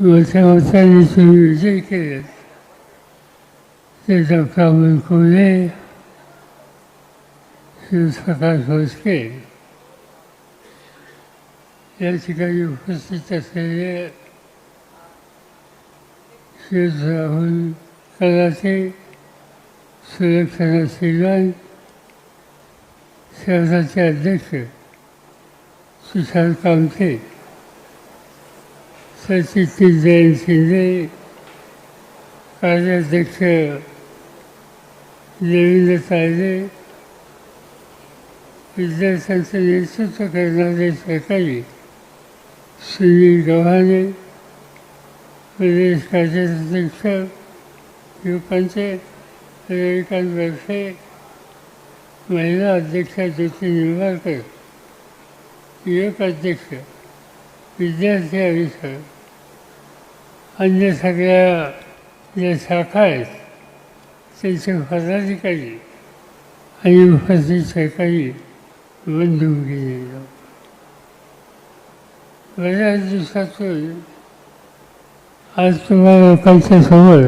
मोठ्या मोठ्याने विजय केले ते डॉक्टर शिवप्रकाश भोसके या ठिकाणी उपस्थित असलेले श्री राहुल कलाचे सुलक्षणा श्रीवान शहराचे अध्यक्ष सुशांत कामते सचिती जैन शिंदे कार्याध्यक्ष देवेंद्र तायडे विद्यार्थ्यांचं नेतृत्व करणारे सहकारी सुनील गव्हाणे प्रदेश कार्याध्यक्ष युवकांचे रविकांत बर्फे महिला अध्यक्षा ज्योती निंबाळकर युवक अध्यक्ष विद्यार्थी आयुष्य अन्य सगळ्या ज्या शाखा आहेत त्याचे पदाधिकारी आणि उपस्थित सहकारी बंधू गेले बऱ्याच दिवसातून आज तुम्हाला लोकांच्या समोर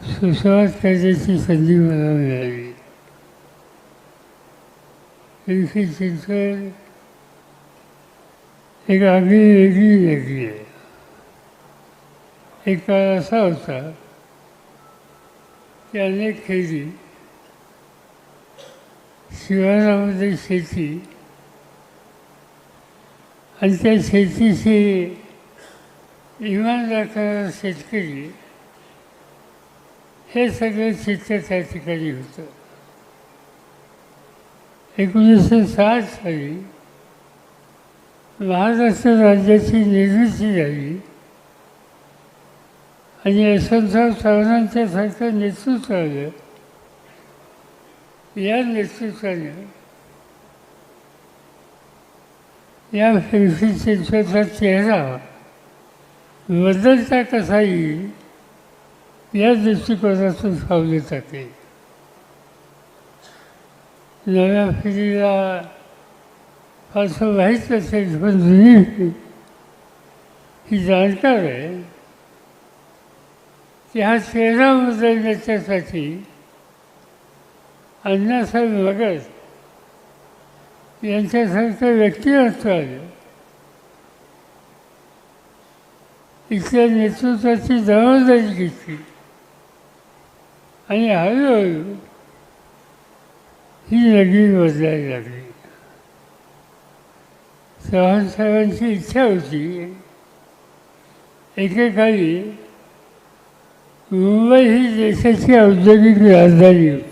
सुसंवाद करण्याची संधी मला मिळाली. पिंपरी चिंचवड एक आगळी वेगळी नगरी आहे. एक काळ असा होता की अनेक खेळी शिवारामध्ये शेती आणि त्या शेतीशी इमान राखणारा शेतकरी हे सगळं चित्र त्या ठिकाणी होतं. एकोणीसशे साठ साली महाराष्ट्र राज्याची निर्मिती झाली. आणि यशवंतराव चव्हाणांच्या सारखं नेतृत्व आलं या नेतृत्वाने या पिंपरी चिंचवडचा चेहरा बदलता कसा येईल या दृष्टिकोनातून पावले टाकले नव्या फिरीला फारसं माहीत नसेल पण जुनी ही जाणकार आहे. की हा चेहरा बदलण्याच्यासाठी अण्णासाहेब मगर यांच्यासारखं व्यक्तिमत्व आलं इथल्या नेतृत्वाची जबाबदारी घेतली. आणि हळूहळू ही नगरी बदलायला लागली. चव्हाण साहेबांची इच्छा होती. एकेकाळी मुंबई ही देशाची औद्योगिक राजधानी होती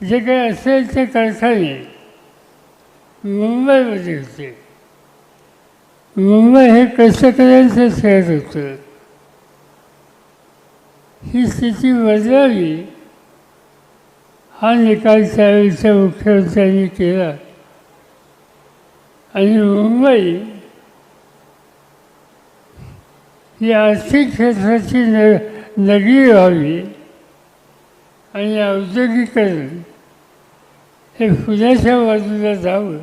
जे काही असेल ते कारखाने मुंबईमध्ये होते मुंबई हे कष्टकऱ्यांचं शहर होतं ही। स्थिती बदलावी हा निकाल त्यावेळीच्या मुख्यमंत्र्यांनी केला आणि मुंबई ही आर्थिक क्षेत्राची न नगरी व्हावी आणि औद्योगिकरण हे पुण्याच्या बाजूला जावं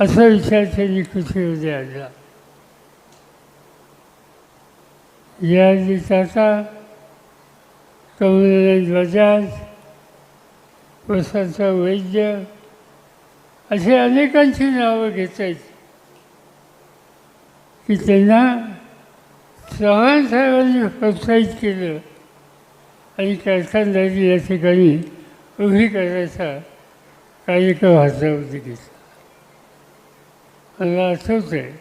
असा विचार त्यांनी कृतीमध्ये आणला. या टाटा कमलनाथ बजाज वसंत वैद्य असे अनेकांची नावं घेता येत की त्यांना चव्हाण साहेबांनी प्रोत्साहित केलं. आणि कारखानदारी या ठिकाणी उभी करायचा कार्यक्रम हातामध्ये घेतला. मला आठवत आहे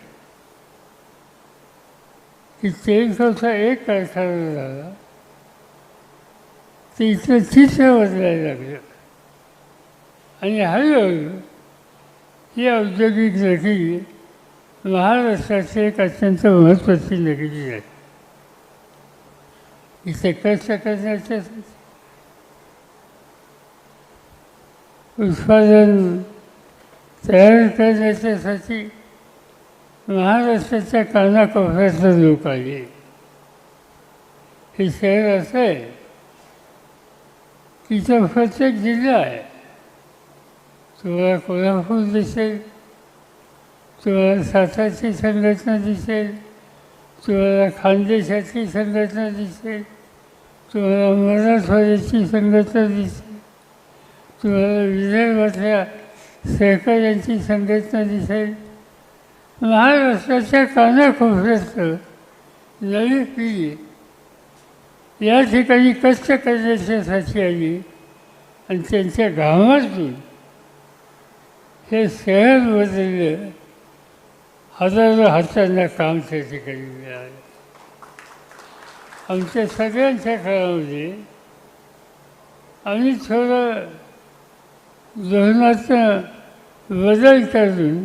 की तेलचा एक कारखाना झाला. ते इथलं चित्र बदलायला लागलं. आणि हळूहळू ही औद्योगिक नगरी महाराष्ट्राची एक अत्यंत महत्त्वाची नगरी आहे. इथे कष्ट करण्याच्यासाठी उत्पादन तयार करण्याच्यासाठी महाराष्ट्राच्या कानाकोपऱ्यातलं लोक आले. हे शहर असं आहे की प्रत्येक जिल्हा आहे. तुम्हाला कोल्हापूर दिसेल तुम्हाला साताची संघटना दिसेल. तुम्हाला खानदेशाची संघटना दिसेल. तुम्हाला मराठवाड्याची संघटना दिसेल. तुम्हाला विदर्भातल्या सहकाऱ्यांची संघटना दिसेल. महाराष्ट्राच्या कानाकोपऱ्यातलं नवी पिढी या ठिकाणी कष्ट करण्याच्यासाठी आली आणि त्यांच्या गावातून हे शहर बदललं. हजारो हातांना काम त्या ठिकाणी मिळालं. आमच्या सगळ्यांच्या काळामध्ये आम्ही थोडं धोरणाचं बदल करून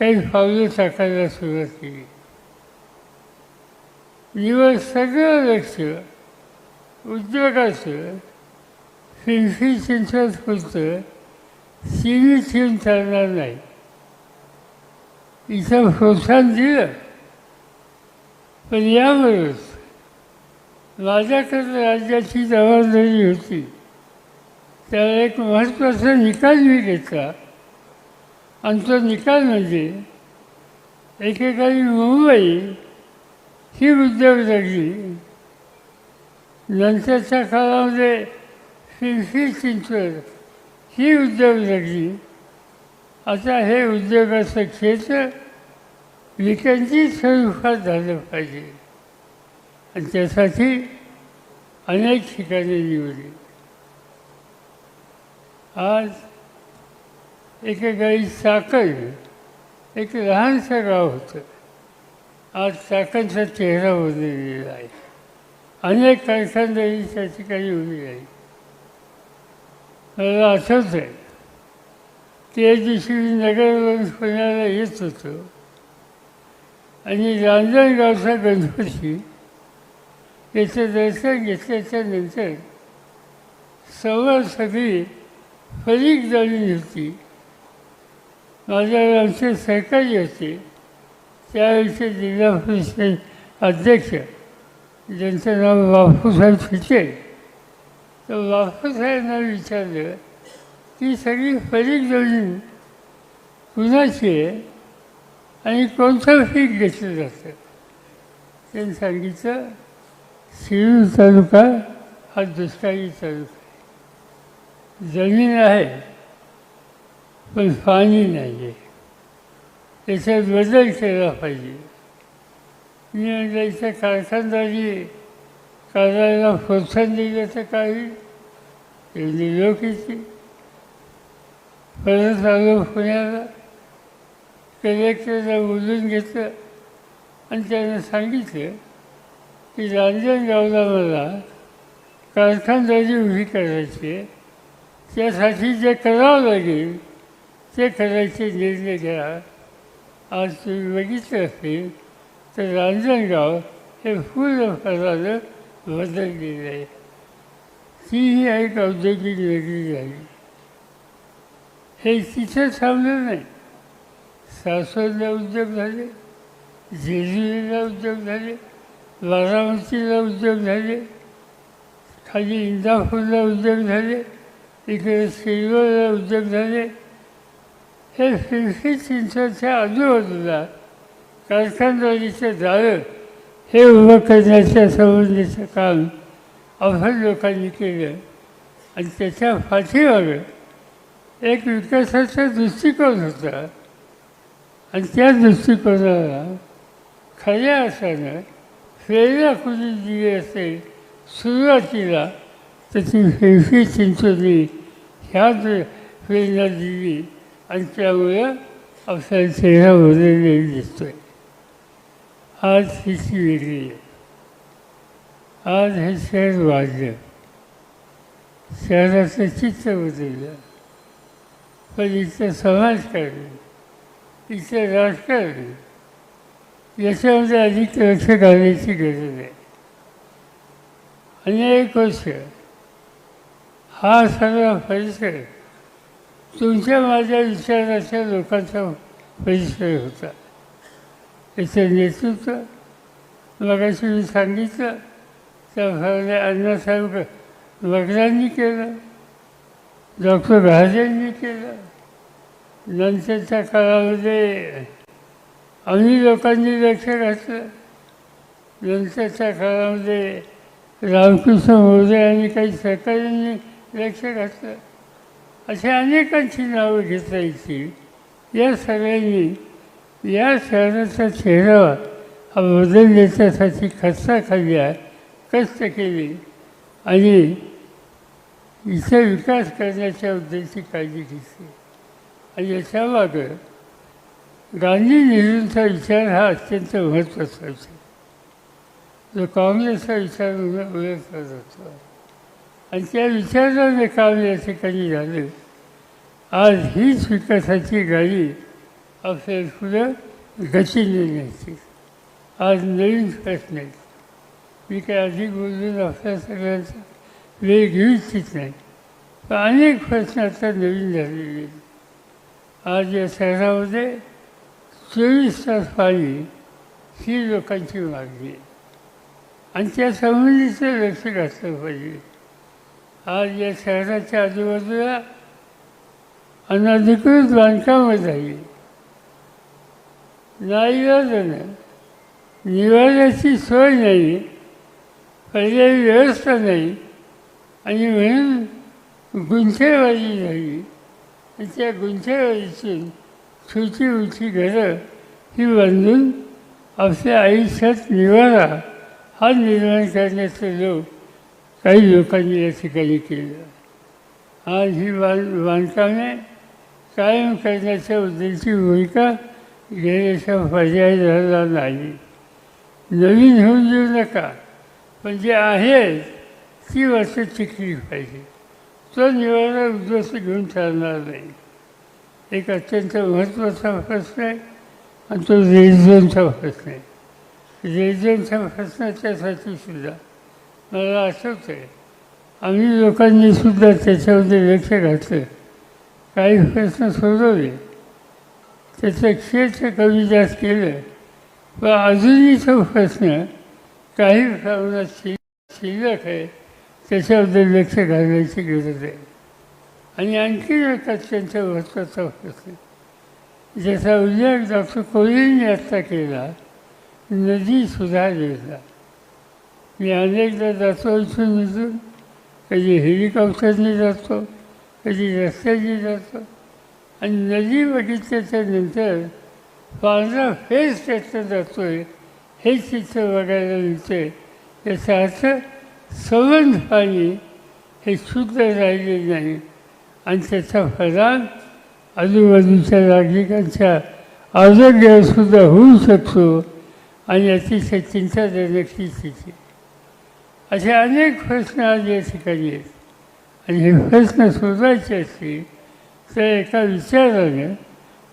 काही पावलं टाकायला सुरुवात केली. निवड सगळं लक्ष उद्योगाचं फिरफी चिंचवत होतं सिनी थीम चालणार नाही. इथं प्रोत्साहन दिलं पण यावरच माझ्याकडे राज्याची जबाबदारी होती त्याला एक महत्त्वाचा निकाल मी घेतला आणि तो निकाल म्हणजे एकेकाळी मुंबई ही उद्योग लागली नंतरच्या काळामध्ये फिरफी चिंचवड ही उद्योग लागली आता हे उद्योगाचं क्षेत्र विकसित स्वरूपात झालं पाहिजे. आणि त्यासाठी अनेक ठिकाणी निवडली. आज एकेकाळी चाकण एक लहानसं गाव होतं. आज चाकणचा चेहरा बदललेला आहे. अनेक कारखानदारी त्या ठिकाणी उभी आहे. मला आठवत आहे. त्या दिवशी मी नगरवरून पुण्याला येत होतो. आणि रांजणगावचा गणपती याचं दर्शन घेतल्याच्या नंतर समोर सगळी फरीक झाली होती. माझ्या आमचे सहकारी होते. त्यावेळेचे जिल्हा परिषद अध्यक्ष ज्यांचं नाव बापूसाहेब फिटे तर बापूसाहेबांना विचारलं ती सगळी फरीक जमीन कुणाची आहे आणि कोणतं पीक घेतलं जातं. त्यांनी सांगितलं शिरूर तालुका हा दुष्काळी तालुका आहे. जमीन आहे पण पाणी नाही आहे त्याच्यात बदल केला पाहिजे. मी म्हणजे इथं कारखानदारी करायला प्रोत्साहन दिलं तर काही? लोक येते. परत चालू पुण्याला कलेक्टरला बोलून घेतलं. आणि त्यांना सांगितलं की रांजणगावला मला कारखानदारी उभी करायची आहे. त्यासाठी जे करावं लागेल ते करायचे निर्णय घ्या. आज तुम्ही बघितलं असेल तर रांजणगाव हे पूर्ण फरानं बदललेलं आहे. ती ही एक औद्योगिक नगरी झाली हे तिथं थांबलं नाही. सासवडला उद्योग झाले जेजुरीला उद्योग झाले बारामतीला उद्योग झाले खाली इंदापूरला उद्योग झाले इकडे सिल्वरला उद्योग झाले. हे फिरकी चिंचवडच्या आजूबाजूला कारखानदारीचं जाळं हे उभं करण्याच्या संबंधीचं काम आपण लोकांनी केलं. आणि त्याच्या पाठीमागं एक विकासाचा दृष्टिकोन होता. आणि त्या दृष्टिकोनाला खऱ्या अर्थानं प्रेरणा कुणी दिली असेल सुरुवातीला त्याची ती चिंचोली ह्या प्रेरणा दिली आणि त्यामुळं आपला चेहरा बदललेला दिसतोय. आज हिची वेगळी आहे. आज हे शहर वाढलं. शहराचं चित्र बदललं. पण इथलं समाजकारण इथलं राजकारण याच्यामध्ये अधिक लक्ष घालायची गरज आहे. अनेक वर्ष हा सगळा परिसर तुमच्या माझ्या विचाराच्या लोकांचा परिसर होता. याचं नेतृत्व मगाशी मी सांगितलं त्या भावने अण्णासाहेब वडिलांनी केलं. डॉक्टर महाजननी केलं नंतरच्या काळामध्ये आम्ही लोकांनी लक्ष घातलं. नंतरच्या काळामध्ये रामकृष्ण मोरे आणि काही सरकारांनी लक्ष घातलं. अशा अनेकांची नावं घेता येतील या सगळ्यांनी या शहराचा चेहरा हा बदलण्याच्यासाठी खर्चा खाल्ल्या कष्ट केले आणि इथे विकास करण्याच्या उद्देशी काळजी घेतली आणि याच्यामागं गांधी नेहरूंचा विचार हा अत्यंत महत्त्वाचा विचार जो काँग्रेसचा विचार म्हणून ओळखला जातो आणि त्या विचाराने काम या ठिकाणी झालं. आज हीच विकासाची गाडी आपल्याला पुढं गती नेण्याची. आज नवीन प्रश्न आहेत. मी काय अधिक बोलून आपल्या सगळ्यांचा? वेळ घेऊ इच्छित नाही अनेक प्रश्न आता नवीन झालेले। आज या शहरामध्ये चोवीस तास पाणी ही लोकांची मागणी। आहे आणि त्या संबंधीचं लक्ष घातलं पाहिजे। आज या शहराच्या आजूबाजूला अनधिकृत बांधकामं झाली। नाईलाजानं निवाऱ्याची सोय नाही पर्यायी व्यवस्था नाही आणि म्हणून गुंठेवारी झाली. आणि त्या गुंठेवारीची छोटी उंची घरं ही बांधून आपल्या आयुष्यात निवारा हा निर्माण करण्याचं लोक काही लोकांनी या ठिकाणी केलं. आज ही बांध बांधकामे कायम करण्याच्या उद्देशी भूमिका घेण्याचा पर्याय झाला नाही. नवीन होऊन देऊ नका. पण जे आहे ती वर्ष टिकली पाहिजे. तो निवारा उद्ध्वस्त घेऊन चालणार नाही. एक अत्यंत महत्त्वाचा प्रश्न आहे आणि तो रेझोनचा प्रश्न आहे. रेझोनच्या प्रश्नाच्यासाठी सुद्धा मला आठवतं आहे आम्ही लोकांनी सुद्धा त्याच्यामध्ये लक्ष घातलं. काही प्रश्न सोडवले. त्याचं क्षेत्र कमी जास्त केलं. पण अजूनही तो प्रश्न काही प्रमाणात शिल्लक आहे. त्याच्याबद्दल लक्ष घालण्याची गरज आहे आणि आणखी जातात त्यांच्या महत्त्वाचा प्रश्न. ज्याचा उल्लेख डॉक्टर कोहलींनी आत्ता केला नदी सुधार मी अनेकदा जातो इथून इथून. कधी हेलिकॉप्टरने जातो कधी रस्त्याने जातो. आणि नदी बघितल्याच्या नंतर पांढरा फेस त्याचं जातो आहे हे चित्र बघायला मिळते याचा अर्थ संबंध पाणी हे शुद्ध राहिले नाही. आणि त्याचा परिणाम आजूबाजूच्या नागरिकांच्या आरोग्यावरसुद्धा होऊ शकतो आणि अतिशय चिंताजनक स्थिती. असे अनेक प्रश्न आज या ठिकाणी आहेत. आणि हे प्रश्न शोधायचे असतील तर एका विचारानं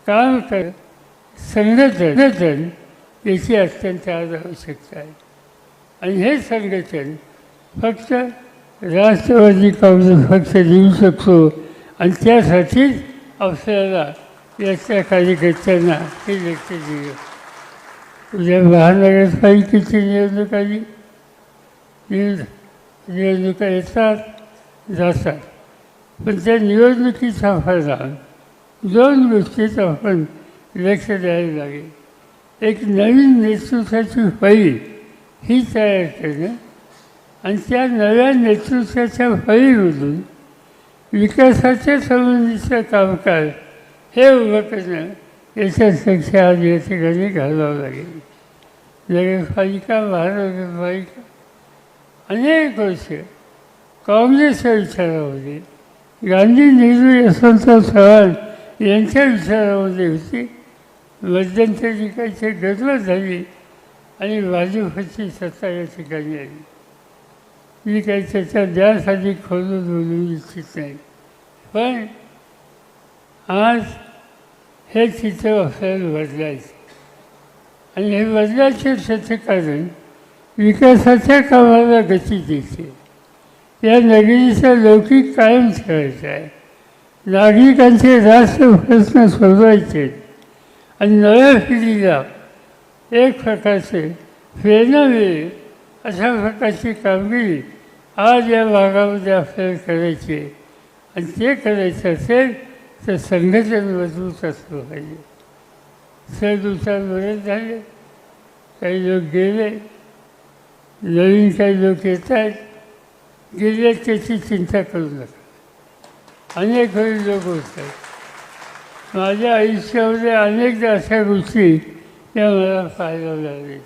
काम कर संघटन याची अत्यंत आज आवश्यकता आहे. आणि हे संघटन फक्त राष्ट्रवादी काँग्रेस पक्ष देऊ शकतो. आणि त्यासाठीच आपल्याला याच्या कार्यकर्त्यांना हे लक्ष दिलं. उद्या महानगरपालिकेची निवडणूक आली. निवड निवडणुका येतात जातात. पण त्या निवडणुकीचा फायदा दोन गोष्टीत आपण लक्ष द्यायला लागेल. एक नवीन नेतृत्वाची फाईल ही तयार करणं आणि त्या नव्या नेतृत्वाच्या फळीमधून विकासाच्या संबंधीचं कामकाज हे उभं करणं याच्यात आज या ठिकाणी घालावं लागेल. नगरपालिका महानगरपालिका अनेक वर्ष काँग्रेसच्या विचारामध्ये गांधी नेहरू यशवंतराव चव्हाण यांच्या विचारामध्ये होती मध्यंतरी काही गडबड झाली आणि भाजपची सत्ता या ठिकाणी आली. मी काही त्याच्या द्यासाठी खोलून बोलू इच्छित नाही. पण आज हे चित्र आपल्याला बदलायचं आणि हे बदलायचे त्याचं कारण विकासाच्या कामाला गती देते. या नगरीचा लौकिक कायम ठेवायचा आहे. नागरिकांचे राष्ट्र प्रश्न सोडवायचे आणि नव्या पिढीला एक प्रकारचे प्रेरणा मिळेल अशा प्रकारची कामगिरी आज या भागामध्ये आपल्याला करायची आहे. आणि ते करायचं असेल तर संघटन मजबूत असलं पाहिजे. सर उत्सव बरेच झाले. काही लोक गेले. नवीन काही लोक येत आहेत. गेले त्याची चिंता करू नका. अनेक वेळी लोक होतात माझ्या आयुष्यामध्ये अनेकदा अशा गोष्टी या मला पाहायला लागले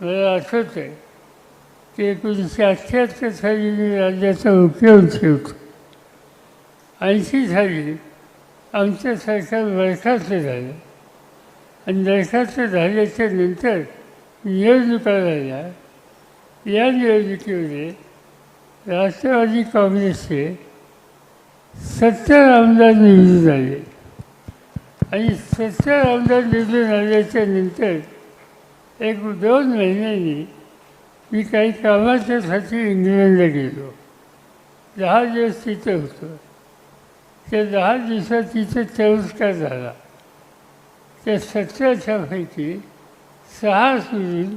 मला आठवत आहे एकोणीसशे अठ्ठ्याहत्तर साली मी राज्याचा मुख्यमंत्री होतो ऐंशी साली आमचं सरकार बरखास्त झालं. आणि बरखास्त झाल्याच्यानंतर निवडणुका झाल्या या निवडणुकीमध्ये राष्ट्रवादी काँग्रेसचे सत्तर आमदार निवडून आले. आणि सत्तर आमदार निवडून आल्याच्यानंतर एक दोन महिन्यांनी मी काही कामाच्यासाठी इंग्लंडला गेलो. दहा दिवस तिथं होतो. त्या दहा दिवसात तिथं चौस्कार झाला. त्या सतराच्यापैकी सहा सोडून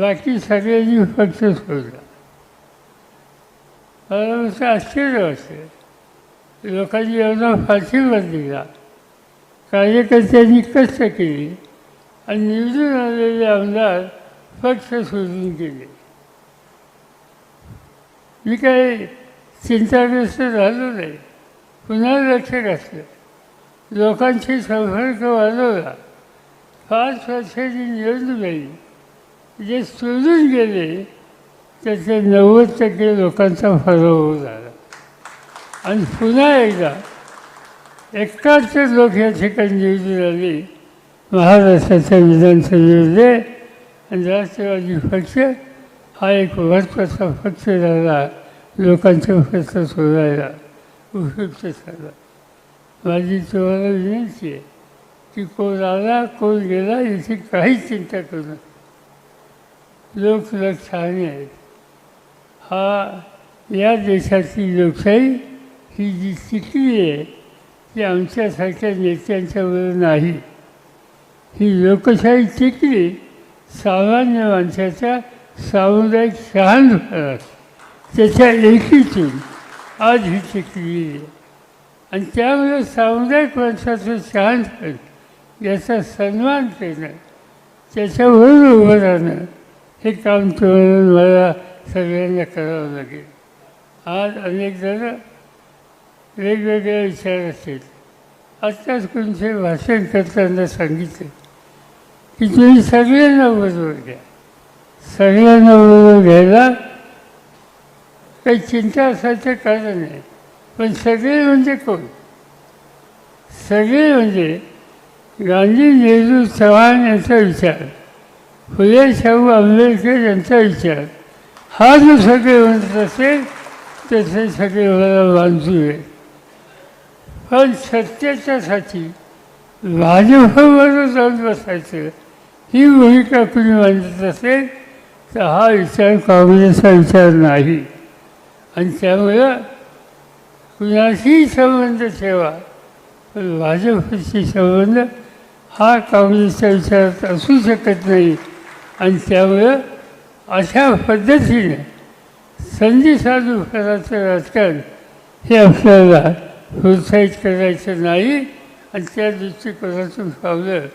बाकी सगळ्यांनी फक्त सोडला. मला असं आश्चर्य वाटतं लोकांनी एवढा फाशीवर दिला कार्यकर्त्यांनी कष्ट केली आणि निवडून आलेले आमदार पक्ष सोडून गेले. मी काही चिंताग्रस्त झालो नाही. पुन्हा लक्ष घातलं. लोकांशी संपर्क वाढवला. पाच वर्षाची निवडणूक आली जे सोडून गेले त्याचे नव्वद टक्के लोकांचा पराभव झाला. आणि पुन्हा एकदा एकाहत्तर लोक या ठिकाणी निवडून आले. महाराष्ट्राच्या विधानसभेमध्ये आणि राष्ट्रवादी पक्ष हा एक महत्त्वाचा फक्त झाला. लोकांचे प्रश्न सोडायला. उपयुक्त झाला. माझी तुम्हाला विनंती आहे. की कोण आला कोण गेला याची काहीच चिंता करू नका. लोक लक्षाने आहेत. हा या देशाची लोकशाही ही जी स्थिती आहे ती आमच्यासारख्या नेत्यांच्यावर नाही. ही लोकशाही टिकली सामान्य माणसाच्या सामुदायिक शहाणपणात त्याच्या एकीतून आज ही टिकली आहे. आणि त्यामुळे सामुदायिक माणसाचं शहाणपण याचा सन्मान करणं त्याच्यावर उभं राहणं हे काम तुम्हाला मला सगळ्यांना करावं लागेल. आज अनेक जण वेगवेगळ्या विचार असतील. आत्ताच कोणते भाषण करताना सांगितलं की तुम्ही सगळ्यांना बरोबर घ्या. सगळ्यांना बरोबर घ्यायला काही चिंता असायचं कारण नाही. पण सगळे म्हणजे कोण? सगळे म्हणजे गांधी नेहरू चव्हाण यांचा विचार फुले शाहू आंबेडकर यांचा विचार. हा जो सगळे म्हणत असेल तसे सगळे मला बांधू आहे पण सत्याच्यासाठी भाजपबरोबर जाऊन बसायचं ही भूमिका कुणी मांडत असेल? तर हा विचार काँग्रेसचा विचार नाही. आणि त्यामुळं कुणाशी संबंध ठेवा पण भाजपशी संबंध हा काँग्रेसच्या विचारात असू शकत नाही. आणि त्यामुळं अशा पद्धतीने संधी साधू करायचं राजकारण हे आपल्याला प्रोत्साहित करायचं नाही आणि त्या दृष्टिकोनातून पावलं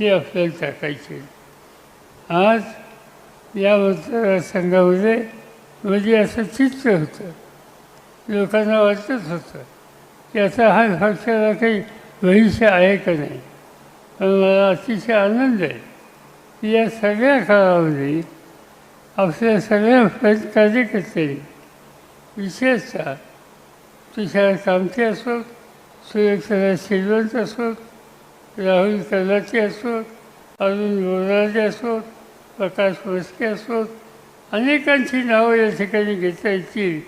हे आपल्याला टाकायचे. आज या मतदारसंघामध्ये म्हणजे असं चित्र होतं. लोकांना वाटत होतं की आता हा भाषेला काही भविष्य आहे का नाही. पण मला अतिशय आनंद आहे की या सगळ्या काळामध्ये आपल्या सगळ्या कार्यकर्त्यांनी विशेषतः तुषार कामते असोत सुरेखरा श्रीवंत असोत राहुल कलाचे असोत अरुण बोराजे असोत प्रकाश मस्के असोत अनेकांची नावं या ठिकाणी घेता येतील.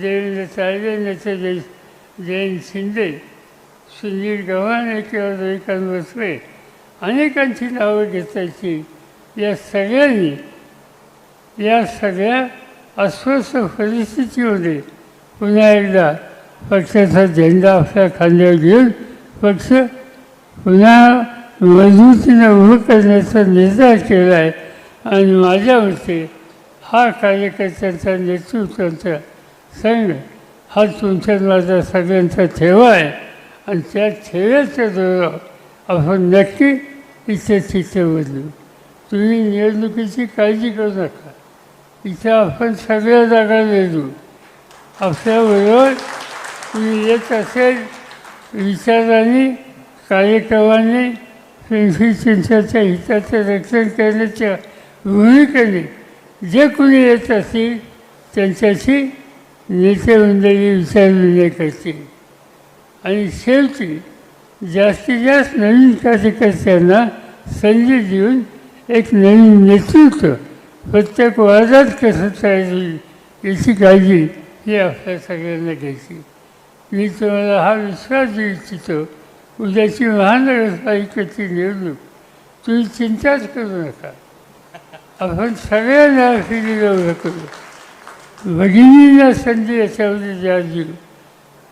देवेंद्र तायडे नेते जय जयंत शिंदे सुनील गव्हाणे किंवा रविकांत बसवे अनेकांची नावं घेता येतील. या सगळ्यांनी या सगळ्या अस्वस्थ परिस्थितीमध्ये पुन्हा एकदा पक्षाचा झेंडा आपल्या खांद्यावर घेऊन पक्ष पुन्हा मजबूतीनं उभं करण्याचा निर्धार केला आहे. आणि माझ्यावरती हा कार्यकर्त्यांचा नेतृत्वाचा संघ हा तुमच्या माझा सगळ्यांचा ठेवा आहे. आणि त्या ठेव्याच्या जोरावर आपण नक्की इथे तिथे बदलू. तुम्ही निवडणुकीची काळजी करू नका. इथं आपण सगळ्या जागा देऊ आपल्याबरोबर तुम्ही येत असेल विचाराने कार्यक्रमाने पिंपरी चिंचाच्या हिताचं रक्षण करण्याच्या भूमिकेने जे कोणी येत असतील त्यांच्याशी नेते मंडळी विचारविनिमय करतील. आणि शेवटी जास्तीत जास्त नवीन कार्यकर्त्यांना संधी देऊन एक नवीन नेतृत्व प्रत्येक वादात कसं तयार होईल याची काळजी ही आपल्या सगळ्यांना घ्यायची. मी तुम्हाला हा विश्वास देऊ इच्छितो उद्याची महानगरपालिकेची निवडणूक तुम्ही चिंताच करू नका. आपण सगळ्यांना फिरी उभं करू. भगिनींना संधी याच्यामध्ये द्या देऊ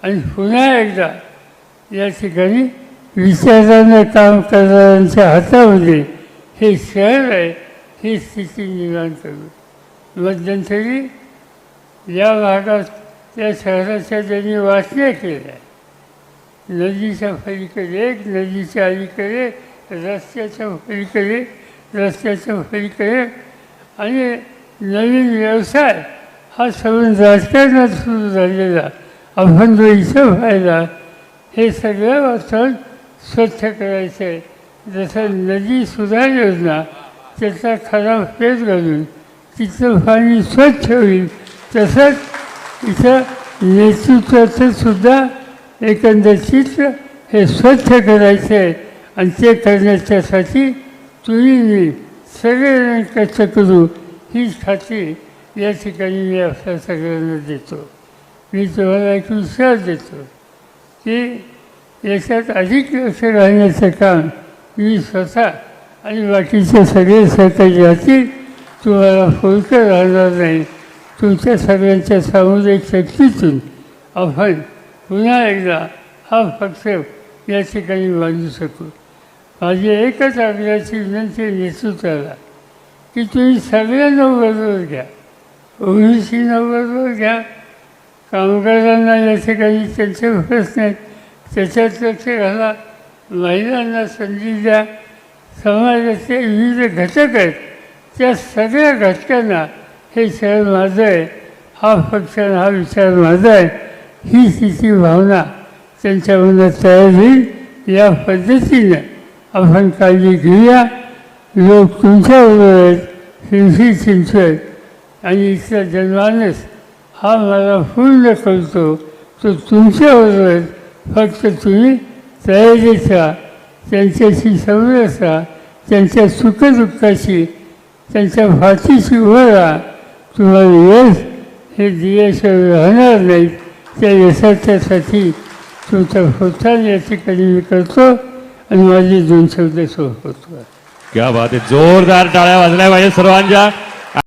आणि पुन्हा एकदा या ठिकाणी विचारानं काम करणाऱ्यांच्या हातामध्ये हे शहर आहे ही स्थिती निर्माण करू. मध्यंतरी या भागात त्या शहराच्या ज्यांनी वाचण्या केल्या. नदीच्या पलीकडे एक नदीच्या अलीकडे रस्त्याच्या पलीकडे रस्त्याच्या पलीकडे. आणि नवीन व्यवसाय हा सगळं राजकारणात सुरू झालेला. आपण जो इच्छा व्हायला हे सगळं वाचन स्वच्छ करायचं आहे जसं नदी सुधार योजना त्याचा खराब पेट घालून तिचं पाणी स्वच्छ होईल. तसंच इथं नेतृत्वाचं सुद्धा एकंदर चित्र हे स्वच्छ करायचं आहे आणि ते करण्याच्यासाठी तुम्ही मी सगळेजण कष्ट करू हीच खात्री या ठिकाणी मी आपल्या सगळ्यांना देतो. मी तुम्हाला एक विश्वास देतो की याच्यात अधिक लक्ष राहण्याचं काम मी स्वतः आणि बाकीचे सगळे सहकारी राहतील तुम्हाला फुलकं राहणार नाही. तुमच्या सगळ्यांच्या सामुदायिक शक्तीतून आपण पुन्हा एकदा हा फक्त या ठिकाणी बांधू शकू. माझी एकच आग्रहाची विनंती नेतृत्वाला की तुम्ही सगळ्यांना बरोबर घ्या. ओबीसीना बरोबर घ्या. कामगारांना या ठिकाणी त्यांचे प्रश्न आहेत त्याच्यात लक्ष घाला. महिलांना संधी द्या. समाजाचे विविध घटक आहेत. त्या सगळ्या घटकांना हे शहर माझं आहे. हा पक्ष हा विचार माझा आहे. ही तिची भावना त्यांच्या मनात तयार होईल. या पद्धतीनं आपण काळजी घेऊया लोक तुमच्याबरोबर आहेत पिंपरी चिंचवड आणि इथला जनमानस हा मला पूर्ण करतो तो तुमच्याबरोबर फक्त तुम्ही तयारीचा त्यांच्याशी समजा त्यांच्या सुखदुःखाशी त्यांच्या फाशीशी उभं राहा तुम्हाला यश हे दिल्याशिवाय राहणार नाहीत त्या यशाच्यासाठी तुमचा होता या ठिकाणी मी करतो आणि माझे दोन शब्द होतो क्या बात आहे. जोरदार टाळ्या वाजल्या पाहिजे सर्वांच्या.